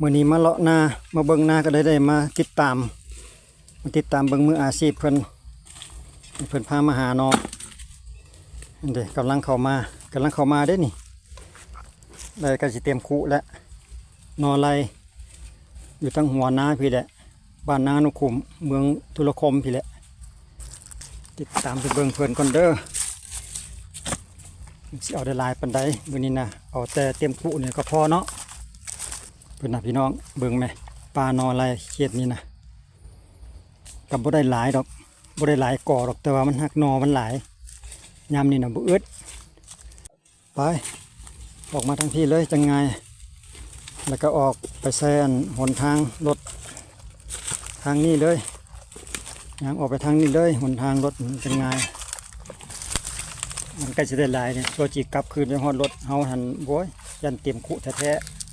มื่อนี้มาเลาะนามาเบิ่งนาก็ได้ได้มาติดตามมาติดตามเบิ่งมืออาชีพเพิ่นเพิ่นพามาหานออันเด้กกำลังเข้ามากำลังเข้ามาเด้นี่ได้ก็สิเตรียมคุแล้วนอไรอยู่ตั้งหัวนาพี่แหละบ้านนานุคุมเมืองทุรคมพี่แหละติดตามไปเบิ่งเพิ่นก่อนเด้อสิเอาได้ลายปานใดมื้อนี้นะเอาแต่เตรียมคุนี่ยก็พอเนาะ เพื่อนะพี่น้องเบิ่งไหมปลานออะไรเขตนี้นะกับบ่ได้หลายดอกบ่ได้หลายก่อดอกแต่ว่ามันหักนอมันหลายยามนี้นะบ่อึดไปออกมาทางที่เลยจังไงแล้วก็ออกไปแซนหนทางรถทางนี้เลยยางออกไปทางนี้เลยหนทางรถจังไงมันใกล้จะได้หลายเนี่ยตัวจีกลับคืนไปฮอดรถเฮาหันโว้ยยันเตรียมคุแท้ๆ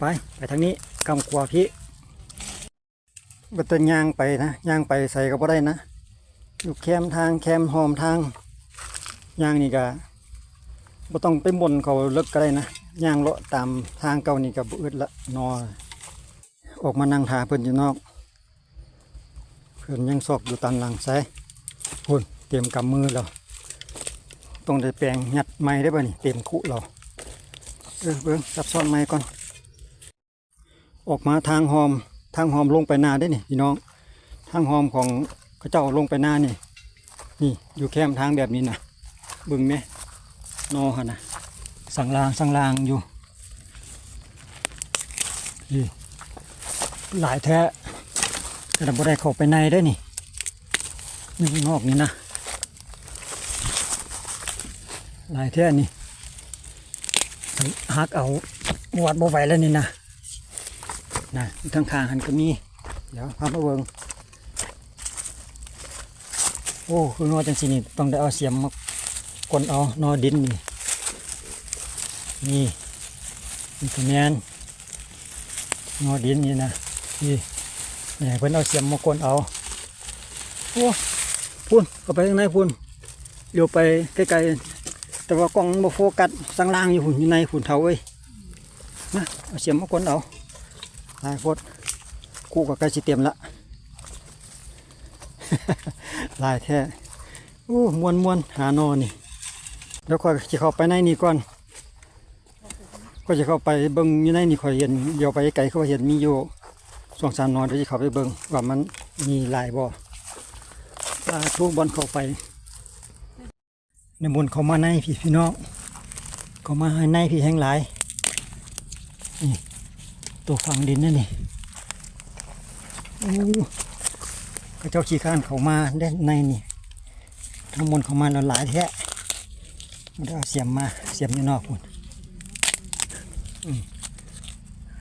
ไป ไปทางนี้กำกวาพี่บัตรยางไปนะยางไปใส่ก็บ่ได้นะอยู่แคมทางแคมหอมทางยางนี่ก็บ่ต้องไปบนเขาเลิกก็ได้นะยางเลาะตามทางเก่านี่ก็บ่อึดละนอออกมานั่งทาเพิ่นอยู่นอก เพิ่นยังซอกอยู่ตามหลังใส่พุ่นเตรียมกำมือเราต้องได้แปลงหยัดไม้ได้ป่ะนี่เต็มคุเราเออเบิ่งจับซ่อนไม้ก่อน ออกมาทางหอมทางหอมลงไปนาได้นี่พี่น้อง ทางหอมของเขาเจ้าลงไปนานี่ นี่อยู่แคมทางแบบนี้นะบึงไหมนอฮะนะสังลางสังลางอยู่นี่หลายแท้แต่เราบ่ได้เข้าไปในได้นี่นี่ข้างนอกนี่นะหลายแท้นี่หักเอาวัดบ่ไหวแล้วนี่นะ นะทางข้างหันก็มี เดี๋ยวพามาเบิงโอ้คือนอจังสินี่ต้องได้เอาเสียมมากดเอานอดินนี่นี่นี่คือแมนนอดินนี่นะนี่เนี่ยเพิ่นเอาเสียมมากดเอาโอ้พุ่นก็ไปข้างในพุ่นเดี๋ยวไปใกล้ๆแต่ว่ากล้องมันบ่โฟกัสสังล่างอยู่หุ่นอยู่ในหุ่นเทาเอ้ยนะเอาเสียมมากดเอา ลายโพดคู่กับใกล้สิเตรียมละลายแท้โอ้มวนมวนหานอนี่เดี๋ยวค่อยจะเข้าไปในนี่ก่อน ก็จะเข้าไปเบิ่งอยู่ในนี่ค่อยเห็นเดี๋ยวไปไกลเขาเห็นมีอยู่สองสามนอนเดี๋ยวจะเข้าไปเบิ่งว่ามันมีลายบ่ปลาทุกบอลเข้าไป ในบนเขามาในพี่พี่น้องเขามาให้ในพี่แห้งหลายนี่ ตัวฝังดินนั่นนี่โอ้กระเจ้าขี้ข้านเขามาด้ในนี่ทั้งหมดเขามาแล้วหลายแท้มันได้เอาเสียมมาเสียมอยู่นอกพุ่นอืม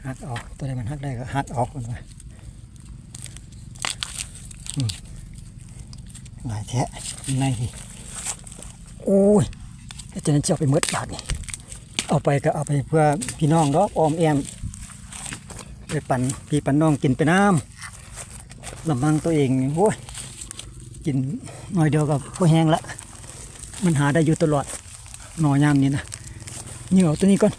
หักออกตัวใดมันหักได้ก็หักออกกันไปอืมหลายแท้ในที่โอ้ยจะนั้นจะเอาไปหมดบาทนี่เอาไปก็เอาไปเพื่อพี่น้องดอกออมแอม ไปปั่นพี่ปั่นน้องกินไปน้ำลำพังตัวเองโอ้ยกินหน่อยเดียวก็พอแห้งละมันหาได้อยู่ตลอดหน่อยามนี้นะเหนี่ยวตัวนี้ก่อน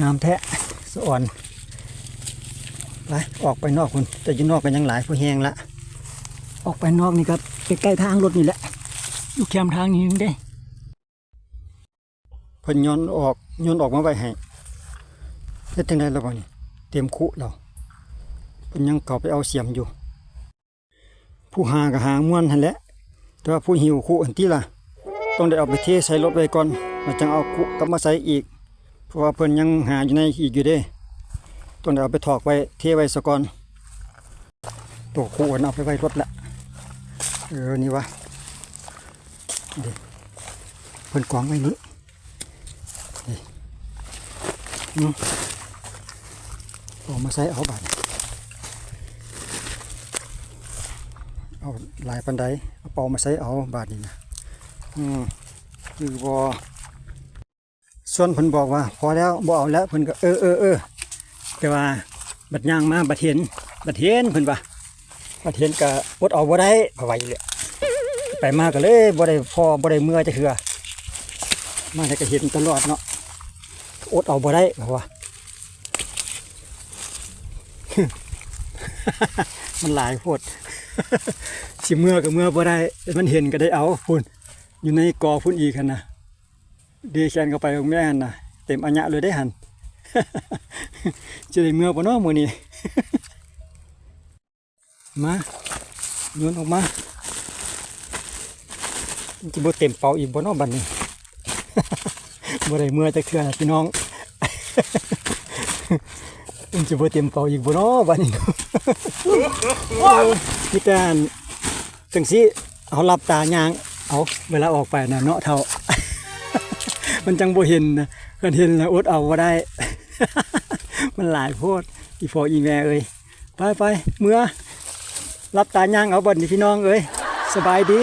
งามแท้สะอ่อนไปออกไปนอกคุณแต่อยู่นอกกันยังหลายพอแห้งละออกไปนอกนี่ก็ใกล้ๆทางรถนี่แหละอยู่แคมทางนี้ได้ พิ่นโยนออกโยนออกมาไว้ให้เฮ็ดจังได๋ล่ะบ่นี่เตรียมคุแล้วเพิ่นยังเข้าไปเอาเสียมอยู่ ผู้หาก็หาม่วนหั่นแหละแต่ว่าผู้หิวคุอันที่ล่ะ ต้องได้เอาไปเทใส่รถไว้ก่อนแล้วจังเอาคุกลับมาใส่อีก เพราะว่าเพิ่นยังหาอยู่ในอีกอยู่เด้ต้องได้เอาไปถอกไว้เทไว้ซะก่อนตัวคุอันเอาไปไว้รถละเออนี่วะเด็เพิ่นกองไว้นี้ ออกมาใส่เอาบาดเอาลายปันไดเอาเปามาใส่เอาบาดนี่นะอืมคือบอส่วนเพิ่นบอกว่า พอแล้วบ่เอาแล้วเพิ่นก็เออเออเออแต่ว่าบัดย่างมาบัดเห็นบัดเห็นเพิ่นว่าบัดเห็นก็อดเอาบ่ได้เพราะว่ายเลยไปมาก็เลยบ่ได้พอบ่ได้เมื่อจะเถื่อมาได้ก็เห็นตลอดเนาะ อดเอาบ่ได้เพราะว่ามันหลายโพดสิเมื่อก็เมื่อบ่ได้ มันเห็นก็ได้เอาพุ่นอยู่ในกอพุ่นอีกหันนะเดแคนเข้าไปของแม่หั่นนะเต็มอัญญะเลยได้หันจะได้เมื่อบ่เนาะมือนี้มาโยนออกมาจะบ่เต็มเป่าอีกบ่เนาะบัดนี้บ่ได้เมื่อจะเทื่อนพี่น้อง มันจะบ่เต็มเป่าอีกบ่เนาะบัดนี้พี่แต่อันจังซี่เอาหลับตายาง เอาเวลาออกไปน่ะเนาะเท่า มันจังบ่เห็นนะคันเห็นแล้วอดเอาบ่ได้ มันหลายโพดอีพออีแม่เอ้ยไปไปเมื่อรับตายางเอาบัดนี้พี่น้องเอ้ยสบายดี